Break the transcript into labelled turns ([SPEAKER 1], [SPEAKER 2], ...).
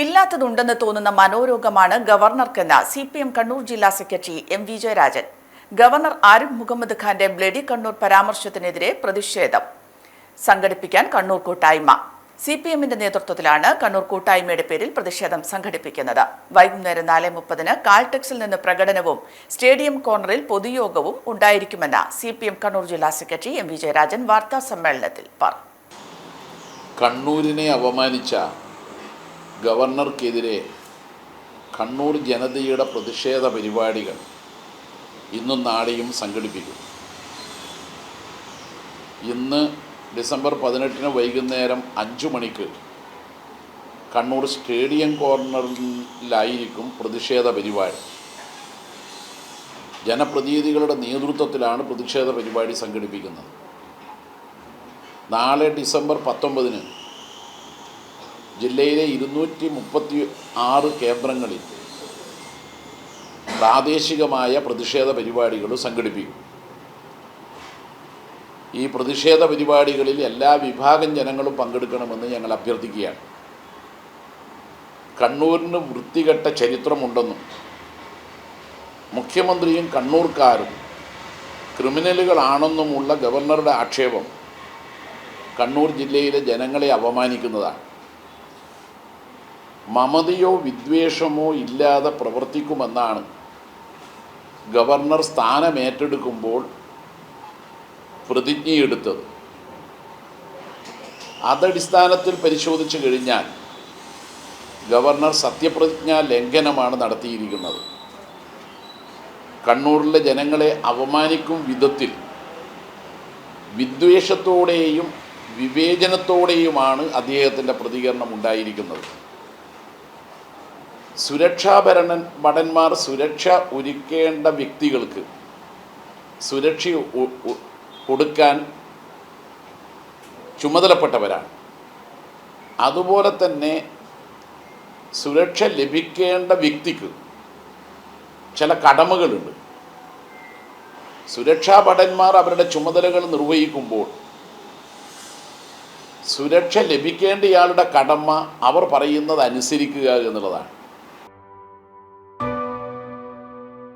[SPEAKER 1] ഇല്ലാത്തതുണ്ടെന്ന് തോന്നുന്ന മനോരോഗമാണ് ഗവർണർക്കെന്ന് സി പി എം കണ്ണൂർ ജില്ലാ secretary M V Jayarajan. Governor Arif Muhammad ഖാന്റെ ബ്ലഡി കണ്ണൂർ പരാമർശത്തിനെതിരെ പ്രതിഷേധം. സംഘടിപ്പിക്കാൻ കണ്ണൂർ കൂട്ടായ്മ. സി പി എമ്മിന്റെ നേതൃത്വത്തിലാണ് കണ്ണൂർ കൂട്ടായ്മയുടെ പേരിൽ പ്രതിഷേധം സംഘടിപ്പിക്കുന്നത്. വൈകുന്നേരം നാല് മുപ്പതിന് കാൽടെക്സിൽ നിന്ന് പ്രകടനവും സ്റ്റേഡിയം കോർണറിൽ പൊതുയോഗവും ഉണ്ടായിരിക്കുമെന്ന് സി പി എം കണ്ണൂർ ജില്ലാ സെക്രട്ടറി എം വി ജയരാജൻ വാർത്താ സമ്മേളനത്തിൽ പറഞ്ഞു.
[SPEAKER 2] കണ്ണൂരിനെ അപമാനിച്ച ഗവർണർക്കെതിരെ കണ്ണൂർ ജനതയുടെ പ്രതിഷേധ പരിപാടികൾ ഇന്നും നാളെയും സംഘടിപ്പിക്കും. ഇന്ന് ഡിസംബർ പതിനെട്ടിന് വൈകുന്നേരം അഞ്ചു മണിക്ക് കണ്ണൂർ സ്റ്റേഡിയം കോർണറിലായിരിക്കും പ്രതിഷേധ പരിപാടി. ജനപ്രതിനിധികളുടെ നേതൃത്വത്തിലാണ് പ്രതിഷേധ പരിപാടി സംഘടിപ്പിക്കുന്നത്. നാളെ ഡിസംബർ പത്തൊമ്പതിന് ജില്ലയിലെ ഇരുന്നൂറ്റി മുപ്പത്തി ആറ് കേന്ദ്രങ്ങളിൽ പ്രാദേശികമായ പ്രതിഷേധ പരിപാടികൾ സംഘടിപ്പിക്കും. ഈ പ്രതിഷേധ പരിപാടികളിൽ എല്ലാ വിഭാഗം ജനങ്ങളും പങ്കെടുക്കണമെന്ന് ഞങ്ങൾ അഭ്യർത്ഥിക്കുകയാണ്. കണ്ണൂരിന് വൃത്തികെട്ട ചരിത്രമുണ്ടെന്നും മുഖ്യമന്ത്രിയും കണ്ണൂർക്കാരും ക്രിമിനലുകളാണെന്നുമുള്ള ഗവർണറുടെ ആക്ഷേപം കണ്ണൂർ ജില്ലയിലെ ജനങ്ങളെ അപമാനിക്കുന്നതാണ്. മമതയോ വിദ്വേഷമോ ഇല്ലാതെ പ്രവർത്തിക്കുമെന്നാണ്. ഗവർണർ സ്ഥാനമേറ്റെടുക്കുമ്പോൾ പ്രതിജ്ഞയെടുത്തത് അതടിസ്ഥാനത്തിൽ പരിശോധിച്ചു കഴിഞ്ഞാൽ ഗവർണർ സത്യപ്രതിജ്ഞാ ലംഘനമാണ് നടത്തിയിരിക്കുന്നത്. കണ്ണൂരിലെ ജനങ്ങളെ അപമാനിക്കും വിധത്തിൽ വിദ്വേഷത്തോടെയും വിവേചനത്തോടെയുമാണ് അദ്ദേഹത്തിന്റെ പ്രതികരണം ഉണ്ടായിരിക്കുന്നത്. സുരക്ഷാഭരണൻ ഭടന്മാർ സുരക്ഷ ഒരുക്കേണ്ട വ്യക്തികൾക്ക് സുരക്ഷ കൊടുക്കാൻ ചുമതലപ്പെട്ടവരാണ്. അതുപോലെ തന്നെ സുരക്ഷ ലഭിക്കേണ്ട വ്യക്തിക്ക് ചില കടമകളുണ്ട്. സുരക്ഷാ ഭടന്മാർ അവരുടെ ചുമതലകൾ നിർവഹിക്കുമ്പോൾ സുരക്ഷ ലഭിക്കേണ്ടയാളുടെ കടമ അവർ പറയുന്നത് അനുസരിക്കുക എന്നുള്ളതാണ്.